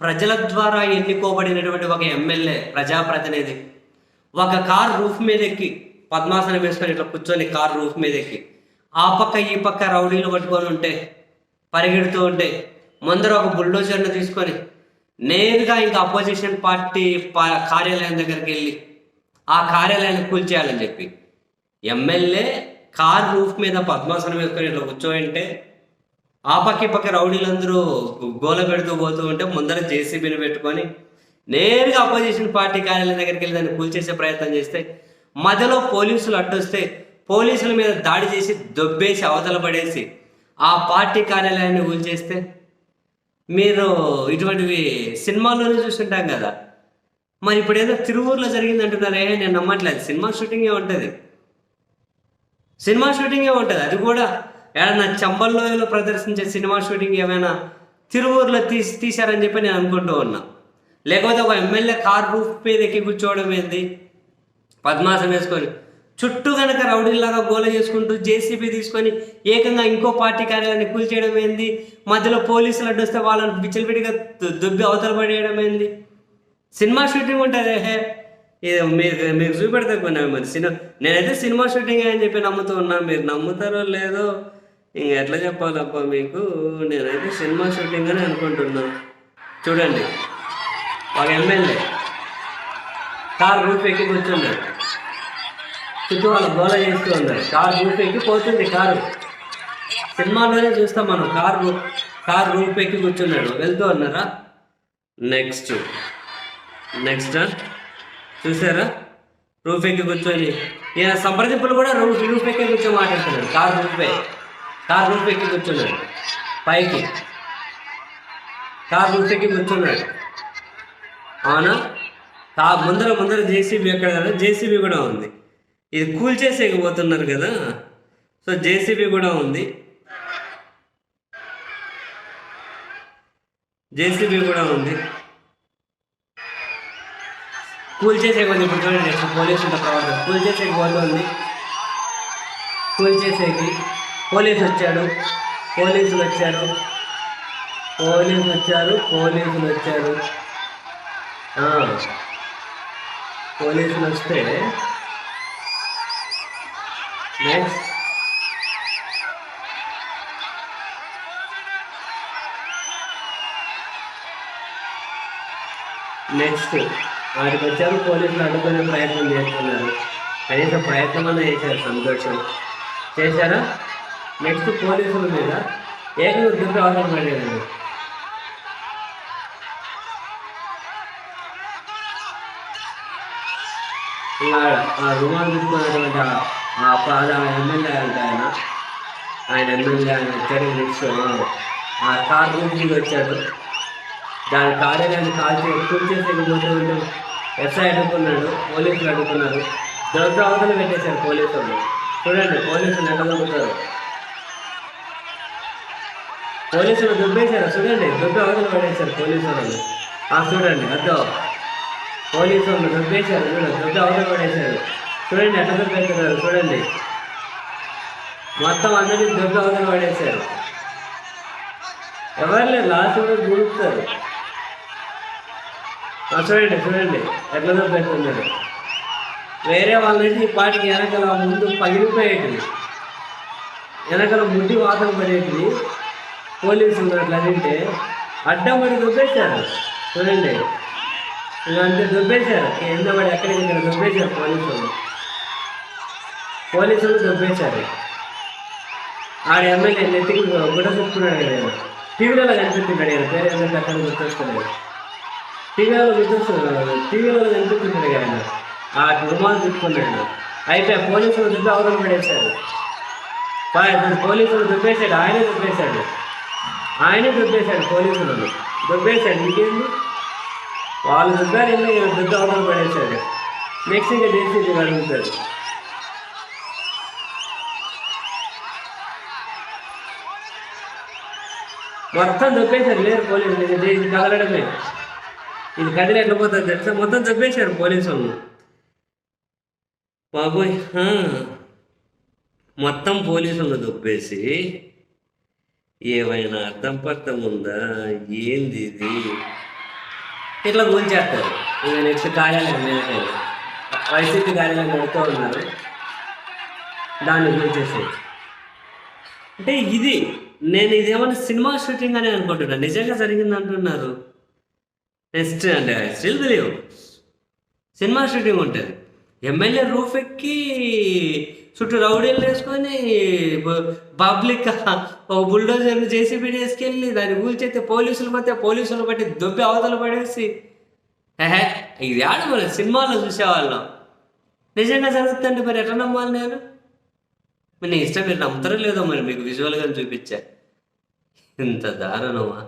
ప్రజల ద్వారా ఎన్నుకోబడినటువంటి ఒక ఎమ్మెల్యే ప్రజాప్రతినిధి. ఒక కార్ రూఫ్ మీద ఎక్కి పద్మాసనం వేసుకొని ఇట్లా కూర్చొని కార్ రూఫ్ మీద ఎక్కి ఆ పక్క ఈ పక్క రౌడీలు పట్టుకొని ఉంటే పరిగెడుతూ ఉంటే ముందర ఒక బుల్డోజర్ను తీసుకొని నేరుగా ఇంకా అపోజిషన్ పార్టీ కార్యాలయం దగ్గరికి వెళ్ళి ఆ కార్యాలయాన్ని కూల్చేయాలని చెప్పి ఎమ్మెల్యే కార్ రూఫ్ మీద పద్మాసనం వేసుకొని ఇట్లా కూర్చోంటే ఆ పక్క పక్క రౌడీలందరూ గోల పెడుతూ పోతూ ఉంటే ముందర జేసీబీని పెట్టుకొని నేరుగా అపోజిషన్ పార్టీ కార్యాలయం దగ్గరికి వెళ్ళి దాన్ని కూల్చేసే ప్రయత్నం చేస్తే మధ్యలో పోలీసులు అడ్డొస్తే పోలీసుల మీద దాడి చేసి దొబ్బేసి అవతల పడేసి ఆ పార్టీ కార్యాలయాన్ని కూల్చేస్తే మీరు ఇటువంటివి సినిమాల్లోనే చూస్తుంటాం కదా. మరి ఇప్పుడు ఏదో తిరువూరులో జరిగింది అంటున్నారే నేను నమ్మట్లేదు. సినిమా షూటింగే ఉంటుంది. సినిమా షూటింగే ఉంటుంది. అది కూడా ఏడన్నా చంబల్లోయలో ప్రదర్శించే సినిమా షూటింగ్ ఏమైనా తిరువూరులో తీసి తీశారని చెప్పి నేను అనుకుంటూ ఉన్నా. లేకపోతే ఒక ఎమ్మెల్యే కార్ రూఫ్ మీద ఎక్కి కూర్చోవడం ఏంది? పద్మాసం వేసుకొని చుట్టూ కనుక రౌడీలాగా గోల చేసుకుంటూ జేసీబీ తీసుకొని ఏకంగా ఇంకో పార్టీ కార్యాలయాన్ని కూల్చేయడం ఏంది? మధ్యలో పోలీసులు అడ్డొస్తే వాళ్ళని విచ్చలవిడిగా దు- దుబ్బి అవతల పడేయడం ఏంది? సినిమా షూటింగ్ ఉంటుంది హే ఇది మీరు మీకు చూపెడతా కొన్ని మరి సినిమా. నేనైతే సినిమా షూటింగ్ అని చెప్పి నమ్ముతూ ఉన్నాను మీరు నమ్ముతారో లేదో ఇంక ఎట్లా చెప్పాలప్పా మీకు? నేనైతే సినిమా షూటింగ్ అని అనుకుంటున్నాను చూడండి. ఒక ఎమ్మెల్యే. కార్ రూఫ్ ఎక్కి కూర్చున్నాడు. చుట్టూ వాళ్ళు గోల చేస్తూ ఉన్నారు కార్ రూఫ్ ఎక్కి పోతుంది కారు. సినిమాలోనే చూస్తాం మనం. కార్ రూ- కార్ రూఫ్ ఎక్కి కూర్చున్నాడు. వెళ్తూ ఉన్నారా? నెక్స్ట్. నెక్స్ట్. చూసారా? రూఫ్ ఎక్కి కూర్చొని. ఈయన సంప్రదింపులు కూడా రూఫ్ రూఫ్ ఎక్కి కూర్చొని మాట్లాడుతున్నాడు. కార్ రూఫే. కార్ రూఫ్ ఎక్కి కూర్చున్నాడు. పైకి. కార్ రూఫ్ ఎక్కి కూర్చున్నాడు. అవునా? కా ముందర ముందర జేసీబీ ఎక్కడ కదా? జేసీబీ కూడా ఉంది. ఇది కూల్చేసేయకపోతున్నారు కదా? సో జేసీబీ కూడా ఉంది. జేసీబీ కూడా ఉంది. కూల్ చేసేయకపోతే ఇప్పుడు చూడండి నెక్స్ట్ పోలీసు ఉంటే ప్రవర్తన కూల్ చేసేయకపోతుంది కూల్ చేసేకి పోలీసు వచ్చాడు. పోలీసులు వచ్చారు. పోలీసులు వచ్చారు. పోలీసులు వచ్చారు. పోలీసులు వస్తే నెక్స్ట్ నెక్స్ట్ వాటికి వచ్చారు పోలీసులు అడ్డుకునే ప్రయత్నం చేస్తున్నారు. కనీసం ప్రయత్నం అన్న చేశారు సంతోషం. చేశారా? నెక్స్ట్ పోలీసుల మీద ఏకైక దుడ్డు అవసరం పడేది ఆ రుమాలు తీసుకున్నటువంటి ఆ- పాద ఎమ్మెల్యే అంటే ఆయన. ఆయన ఎమ్మెల్యే ఆయన వచ్చాడు నెక్స్ట్ ఆ కార్ నుంచి వచ్చాడు. దాని కార్యాలయాన్ని కాల్చి ఎక్కువ చేసేకపోతే ఉంటే ఎస్ఐ అడుగుతున్నాడు పోలీసులు అడుగుతున్నారు. దొడ్డు అవతల పెట్టేశారు పోలీసులు. చూడండి పోలీసులు ఎట్లా దొరుకుతారు. పోలీసులు దుబ్బేశారు చూడండి దొడ్డు అవతల పడేశారు పోలీసులు. ఆ చూడండి అద్దో. పోలీసులు దుబ్బేశారు చూడండి దొడ్డు అవతల పడేశారు. చూడండి ఎట్లా దుబ్బేస్తున్నారు చూడండి. మొత్తం అందరినీ దొడ్డు అవతల పడేశారు. ఎవరు లేదు లాస్ట్ కూడా దూరుతారు. చూడండి చూడండి. ఎట్లా దొబ్బేస్తున్నారు వేరే వాళ్ళని ఈ పాటికి వెనకాల ముందు పగిలిపోయేటివి. వెనకాల ముడ్డి వాతం పడేటివి. పోలీసులు అట్లా తింటే అడ్డం పడి దుబ్బేశారు. చూడండి. ఇలా అంతే దుబ్బేశారు. కింద పడి ఎక్కడికి ఇక్కడ దుబ్బేశారు పోలీసులు. పోలీసులు దుబ్బేశారు. ఆడ ఎమ్మెల్యే నెత్తికి గుడ చెప్తున్నాడు నేను టీవీలో కనిపిస్తున్నాడు కదా. పేరు ఎందుకు అక్కడ గుర్తొస్తున్నాడు టీవీలో గుర్తొస్తున్నాడు టీవీలో కనిపిస్తున్నాడు కదా. ఆ రుమాలు తిప్పుకున్నాడు అయితే పోలీసులు దుబ్బి అవతల పడేశాడు పోలీసులు దుబ్బేశాడు. ఆయనే దుబ్బేశాడు. ఆయనే దుబ్బేశాడు పోలీసులు. దుబ్బేశాడు. ఇంకేంది వాళ్ళు దుబ్బారు వెళ్ళి దుబ్బి అవతల పడేశాడు నెక్స్ట్ ఇంకా చేసి అడుగుతాడు మొత్తం దొబ్బేశారు. లేరు పోలీసులు. కదలడమే. ఇది కదిలి ఎట్లా పోతుంది తెలుసా? మొత్తం దొబ్బేశారు పోలీసు వాళ్ళు. బాబోయ్ మొత్తం పోలీసులను దొబ్బేసి ఏమైనా అర్థం పర్థం ఉందా? ఏంది ఇది? ఇట్లా కూల్చేస్తారు. ఇక నెక్స్ట్ కార్యాలయం వైసీపీ కార్యాలయం నడుతూ ఉన్నారు. దాన్ని కూల్చేసి. అంటే ఇది నేను ఇదేమన్నా సినిమా షూటింగ్ అని అనుకుంటున్నా. నిజంగా జరిగింది అంటున్నారు నెక్స్ట్ అంటే స్టిల్ బిలీవ్ సినిమా షూటింగ్ ఉంటుంది. ఎమ్మెల్యే రూఫ్ ఎక్కి చుట్టూ రౌడీలు వేసుకొని పబ్లిక్ ఒక బుల్డోజర్ జేసీబీ వేసుకెళ్ళి దాన్ని కూల్చేస్తే పోలీసులు మధ్య పోలీసులు బట్టి దొబ్బి అవతల పడేసి. ఏహే ఇది ఆడ మన సినిమాలో చూసేవాళ్ళం. నిజంగా జరుగుతుందంటే మరి ఎట్లా నమ్మాలి నేను? మరి నీ ఇష్టం మీరు నమ్ముతారో లేదో మరి మీకు విజువల్గా చూపించా. ఇంత దారుణమా?